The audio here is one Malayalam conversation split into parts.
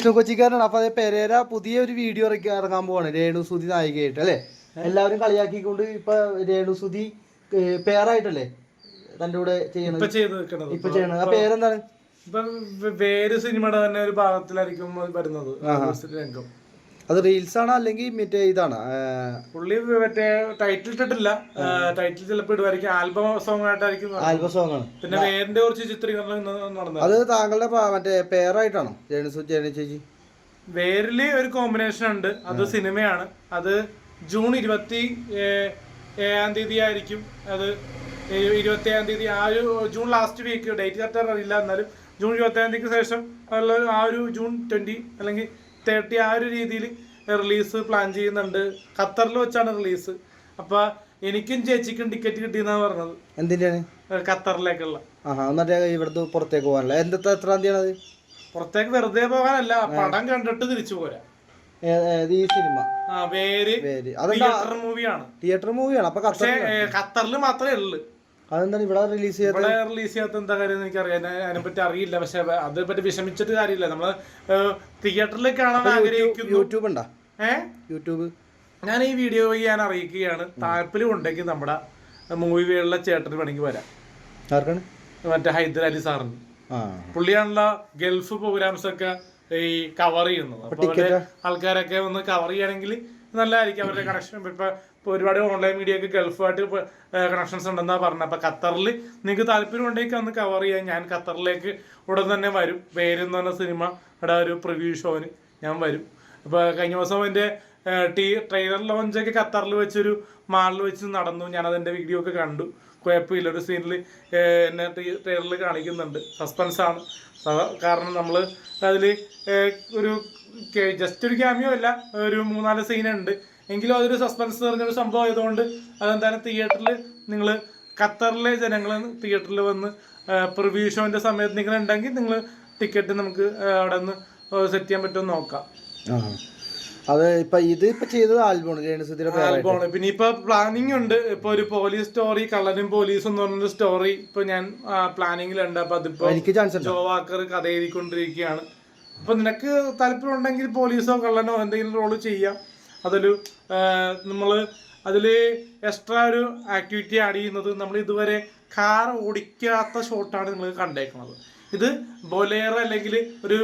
വിഷ്ണു കൊച്ചിക്കാരനാണ് അപ്പൊ അതേ പെരേര പുതിയ ഒരു വീഡിയോ ഇറങ്ങാൻ പോവാണ്. രേണു സുധി നായികയായിട്ട് അല്ലേ? എല്ലാവരും കളിയാക്കിക്കൊണ്ട് ഇപ്പൊ രേണു സുധി പേരായിട്ടല്ലേ തന്റെ കൂടെ ചെയ്യണത്? ഇപ്പൊ ചെയ്യണത്. ആ പേരെന്താണ്? ഇപ്പൊ വേറെ സിനിമയുടെ തന്നെ ഒരു ഭാഗത്തിലായിരിക്കും വരുന്നത്. രംഗം. അത് റീൽസ് ആണ് അല്ലെങ്കിൽ മറ്റേ ഇതാണ്? പുള്ളി മറ്റേ ടൈറ്റിൽ ഇട്ടിട്ടില്ല. ടൈറ്റിൽ ചിലപ്പോൾ ഇടുമായിരിക്കും ആൽബം സോങ് ആയിട്ടായിരിക്കും ആൽബം സോങ് ആണ്. പിന്നെ വേറിന്റെ കുറച്ച് ചിത്രീകരണം നടന്നത്. അത് താങ്കളുടെ മറ്റേ പേരായിട്ടാണോ ജേണിസു ജേണി ചേച്ചി? വേരിൽ ഒരു കോമ്പിനേഷൻ ഉണ്ട്. അത് സിനിമയാണ്. അത് ജൂൺ ഇരുപത്തി ഏഴാം തീയതി ആയിരിക്കും. അത് ഇരുപത്തി ഏഴാം തീയതി. ആ ഒരു June last week date correct അറിയില്ല. എന്നാലും ജൂൺ ഇരുപത്തി ഏഴാം തീയതിക്ക് ശേഷം ആ ഒരു ജൂൺ ട്വന്റി അല്ലെങ്കിൽ തേർട്ടി ആ ഒരു രീതിയിൽ റിലീസ് പ്ലാൻ ചെയ്യുന്നുണ്ട്. ഖത്തറിൽ വെച്ചാണ് റിലീസ്. അപ്പൊ എനിക്കും ചേച്ചിക്കും ടിക്കറ്റ് കിട്ടിയെന്നാണ് പറഞ്ഞത്. എന്തിന്റെയാണ്? ഖത്തറിലേക്കുള്ള. ആഹാ ഇവിടുത്തെ പുറത്തേക്ക് പോകാനല്ല? എന്താ എത്രാം തീയതി പുറത്തേക്ക് വെറുതെ പോകാനല്ല പടം കണ്ടിട്ട് തിരിച്ചു പോരാ. ഈ സിനിമ? തിയേറ്റർ മൂവിയാണ്. തിയേറ്റർ മൂവിയാണ്. അപ്പൊ ഖത്തറിൽ മാത്രമേ ഉള്ളൂ. അതെന്താണ് ഇവിടെ റിലീസ് ചെയ്യാത്ത ഇവിടെ റിലീസ് ചെയ്യാത്ത എന്താ കാര്യം എനിക്ക് എനിക്കറിയാം. അതിനെ അതിനെപ്പറ്റി അറിയില്ല. പക്ഷെ അതിനെ പറ്റി വിഷമിച്ചിട്ട് കാര്യമില്ല. നമ്മൾ തിയേറ്ററിൽ കാണാൻ ആഗ്രഹിക്കുന്നു. യൂട്യൂബ് ഉണ്ടാ? യൂട്യൂബ്? ഞാൻ ഈ വീഡിയോ ഞാൻ അറിയിക്കുകയാണ്. താല്പര്യം ഉണ്ടെങ്കിൽ നമ്മുടെ മൂവി വേളിലെ ചേട്ടന് വേണമെങ്കിൽ വരാം. ആർക്കാണ്? മറ്റേ ഹൈദരാലി സാറിന്. പുള്ളിയാണല്ലോ ഗൾഫ് പ്രോഗ്രാംസ് ഒക്കെ ഈ കവർ ചെയ്യുന്നത്. അപ്പൊ ആൾക്കാരൊക്കെ ഒന്ന് കവർ ചെയ്യണമെങ്കിൽ നല്ലതായിരിക്കും. അവരുടെ കണക്ഷൻ ഇപ്പൊ ഇപ്പൊ ഒരുപാട് ഓൺലൈൻ മീഡിയക്ക് ഗൾഫുമായിട്ട് കണക്ഷൻസ് ഉണ്ടെന്നാ പറഞ്ഞത്. അപ്പൊ ഖത്തറിൽ നിങ്ങൾക്ക് താല്പര്യം ഉണ്ടെങ്കിൽ ഒന്ന് കവർ ചെയ്യാൻ ഞാൻ ഖത്തറിലേക്ക് ഉടൻ തന്നെ വരും. പേരെന്ന് പറഞ്ഞ സിനിമ സിനിമയുടെ ഒരു പ്രിവ്യൂ ഷോന് ഞാൻ വരും. അപ്പൊ കഴിഞ്ഞ ദിവസം എന്റെ ടീ ട്രെയിലർ ലോഞ്ചൊക്കെ ഖത്തറിൽ വെച്ചൊരു മാളിൽ വെച്ച് നടന്നു. ഞാൻ അതിന്റെ വീഡിയോ ഒക്കെ കണ്ടു. കുഴപ്പമില്ല. ഒരു സീനിൽ എന്നെ ട്രെയിലറിൽ കാണിക്കുന്നുണ്ട്. സസ്പെൻസ് ആണ്. കാരണം നമ്മൾ അതിൽ ഒരു ജസ്റ്റ് ഒരു ക്യാമിയോ അല്ല. ഒരു മൂന്നാൽ സീനുണ്ട് എങ്കിലും അതൊരു സസ്പെൻസ് നിറഞ്ഞൊരു സംഭവം ആയതുകൊണ്ട് അതെന്തായാലും തിയേറ്ററിൽ നിങ്ങൾ ഖത്തറിലെ ജനങ്ങൾ തിയേറ്ററിൽ വന്ന് പ്രിവ്യൂ ഷോന്റെ സമയത്ത് നിങ്ങൾ ഉണ്ടെങ്കിൽ നിങ്ങൾ ടിക്കറ്റ് നമുക്ക് അവിടെ നിന്ന് സെറ്റ് ചെയ്യാൻ പറ്റുമെന്ന് നോക്കാം. അത് ഇപ്പൊ ഇത് ഇപ്പൊ ചെയ്തത് ആൽബമാണ് ആൽബമാണ് പിന്നെ ഇപ്പൊ പ്ലാനിങ് ഉണ്ട്. ഇപ്പൊ ഒരു പോലീസ് സ്റ്റോറി കള്ളനും പോലീസും എന്ന് പറഞ്ഞൊരു സ്റ്റോറി ഇപ്പൊ ഞാൻ പ്ലാനിങ്ങിലുണ്ട് അപ്പൊ അതിപ്പോ എനിക്ക് ചാൻസ് ഉണ്ട്. ജോ വാക്കർ കഥ എഴുതിക്കൊണ്ടിരിക്കുകയാണ് അപ്പൊ നിനക്ക് താല്പര്യം ഉണ്ടെങ്കിൽ പോലീസോ കള്ളനോ എന്തെങ്കിലും റോൾ ചെയ്യാം. അതൊരു നമ്മൾ അതിൽ എക്സ്ട്രാ ഒരു ആക്ടിവിറ്റി ആഡ് ചെയ്യുന്നത് നമ്മൾ ഇതുവരെ കാർ ഓടിക്കാത്ത ഷോട്ടാണ് നിങ്ങൾ കണ്ടേക്കുന്നത്. ഇത് ബൊലേറോ അല്ലെങ്കിൽ ഒരു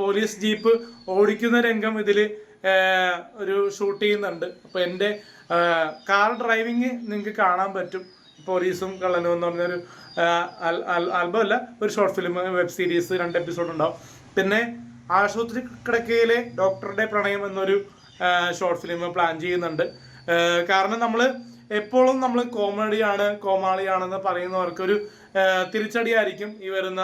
പോലീസ് ജീപ്പ് ഓടിക്കുന്ന രംഗം ഇതിൽ ഒരു ഷൂട്ട് ചെയ്യുന്നുണ്ട്. അപ്പോൾ എന്റെ കാർ ഡ്രൈവിങ് നിങ്ങൾക്ക് കാണാൻ പറ്റും. പോലീസും കള്ളനും എന്ന് പറഞ്ഞൊരു ആൽബം അല്ല ഒരു ഷോർട്ട് ഫിലിം വെബ് സീരീസ് രണ്ട് എപ്പിസോഡ് ഉണ്ടാവും. പിന്നെ ആശുപത്രി കിടക്കയിലെ ഡോക്ടറുടെ പ്രണയം എന്നൊരു ഷോർട്ട് ഫിലിം പ്ലാൻ ചെയ്യുന്നുണ്ട്. കാരണം നമ്മൾ എപ്പോഴും നമ്മൾ കോമഡിയാണ് കോമാളിയാണെന്ന് പറയുന്നവർക്കൊരു ഒരു തിരിച്ചടിയായിരിക്കും ഈ വരുന്ന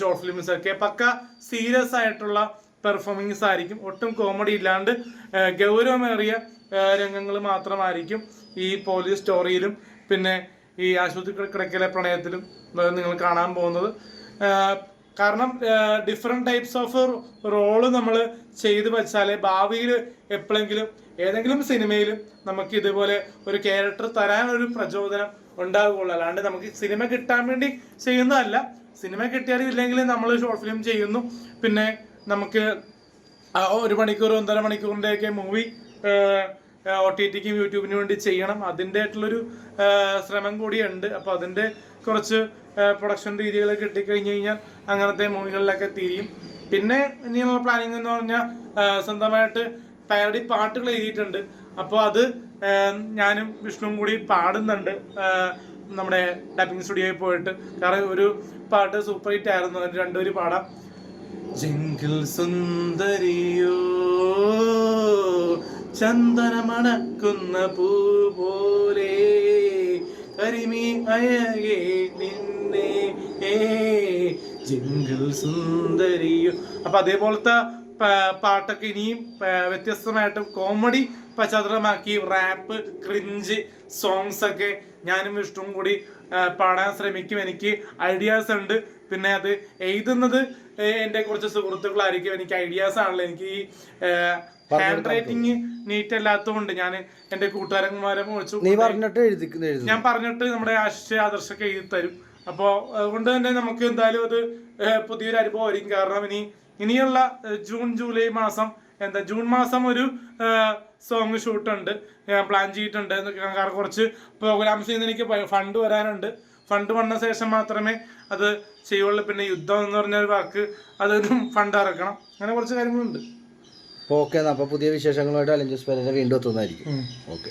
ഷോർട്ട് ഫിലിംസ് ഒക്കെ. പക്ക സീരിയസ് ആയിട്ടുള്ള പെർഫോമിങ്സ് ആയിരിക്കും. ഒട്ടും കോമഡി ഇല്ലാണ്ട് ഗൗരവമേറിയ രംഗങ്ങൾ മാത്രമായിരിക്കും ഈ പോലീസ് സ്റ്റോറിയിലും പിന്നെ ഈ ആശുപത്രി കിടക്കലെ പ്രണയത്തിലും നിങ്ങൾ കാണാൻ പോകുന്നത്. കാരണം ഡിഫറെന്റ് ടൈപ്സ് ഓഫ് റോൾ നമ്മൾ ചെയ്ത് വെച്ചാലേ ഭാവിയിൽ എപ്പോഴെങ്കിലും ഏതെങ്കിലും സിനിമയിൽ നമുക്ക് ഇതുപോലെ ഒരു ക്യാരക്ടർ തരാൻ ഒരു പ്രചോദനം ഉണ്ടാവുകയുള്ളൂ. അല്ലാണ്ട് നമുക്ക് സിനിമ കിട്ടാൻ വേണ്ടി ചെയ്യുന്നതല്ല. സിനിമ കിട്ടിയാലും ഇല്ലെങ്കിൽ നമ്മൾ ഷോർട്ട് ഫിലിം ചെയ്യുന്നു. പിന്നെ നമുക്ക് ഒരു മണിക്കൂർ ഒന്നര മണിക്കൂറിന്റെയൊക്കെ മൂവി ഒ ടി ടിക്കും യൂട്യൂബിന് വേണ്ടി ചെയ്യണം. അതിന്റെ ആയിട്ടുള്ളൊരു ശ്രമം കൂടിയുണ്ട്. അപ്പോൾ അതിന്റെ കുറച്ച് പ്രൊഡക്ഷൻ രീതികൾ കിട്ടിക്കഴിഞ്ഞ് കഴിഞ്ഞാൽ അങ്ങനത്തെ മൂവികളിലൊക്കെ തീരും പിന്നെ ഇനിയുള്ള പ്ലാനിങ് എന്ന് പറഞ്ഞാൽ സ്വന്തമായിട്ട് പാരഡി പാട്ടുകൾ എഴുതിയിട്ടുണ്ട്. അപ്പോൾ അത് ഞാനും വിഷ്ണുവും കൂടി പാടുന്നുണ്ട്. നമ്മുടെ ഡബിങ് സ്റ്റുഡിയോയിൽ പോയിട്ട്. കാരണം ഒരു പാട്ട് സൂപ്പർ ഹിറ്റ് ആയിരുന്നു. അത് രണ്ടുപേരും പാടാം. ജിങ്കിൽ സുന്ദരിയോ ചന്ദനമണക്കുന്ന പൂ പോലെ കരിമി അയകെ നിന്നെ. ഏ ജിങ്കിൾ സുന്ദരിയോ. അപ്പൊ അതേപോലത്തെ പാട്ടൊക്കെ ഇനിയും വ്യത്യസ്തമായിട്ട് കോമഡി പശ്ചാത്തലമാക്കി റാപ്പ് ക്രിഞ്ച് സോങ്സ് ഒക്കെ ഞാനും വിഷ്ണുവും കൂടി പാടാൻ ശ്രമിക്കും. എനിക്ക് ഐഡിയാസ് ഉണ്ട്. പിന്നെ അത് എഴുതുന്നത് എന്റെ എന്റെ കുറച്ച് സുഹൃത്തുക്കളായിരിക്കും. എനിക്ക് ഐഡിയാസ് ആണല്ലോ. എനിക്ക് ഈ ഹാൻഡ് റൈറ്റിംഗ് നീറ്റ് അല്ലാത്തതുകൊണ്ട് ഞാൻ എന്റെ കൂട്ടുകാരന്മാരെ വിളിച്ചു നീ പറഞ്ഞിട്ട് എഴുതി ഞാൻ പറഞ്ഞിട്ട് നമ്മുടെ ആശയ ആദർശൊക്കെ എഴുതി തരും അപ്പോൾ അതുകൊണ്ട് തന്നെ നമുക്ക് എന്തായാലും അത് പുതിയൊരു പുതിയൊരു അനുഭവമായിരിക്കും. കാരണം ഇനി ഇനിയുള്ള ജൂൺ ജൂലൈ മാസം എന്താ ജൂൺ മാസം ഒരു സോങ് ഷൂട്ട് ഉണ്ട്. ഞാൻ പ്ലാൻ ചെയ്തിട്ടുണ്ട്. കാരണം കുറച്ച് പ്രോഗ്രാംസ് ചെയ്യുന്ന എനിക്ക് ഫണ്ട് വരാനുണ്ട്. ഫണ്ട് വന്ന ശേഷം മാത്രമേ അത് ചെയ്യുള്ളൂ. പിന്നെ യുദ്ധം എന്ന് പറഞ്ഞ ഒരു വാക്ക് അതൊന്നും ഫണ്ട് ഇറക്കണം. അങ്ങനെ കുറച്ച് കാര്യങ്ങളുണ്ട്. ഓക്കെ എന്നാൽ അപ്പോൾ പുതിയ വിശേഷങ്ങളുമായിട്ട് അലഞ്ചസ് പേരെ വീണ്ടും എത്തുന്നതായിരിക്കും. ഓക്കെ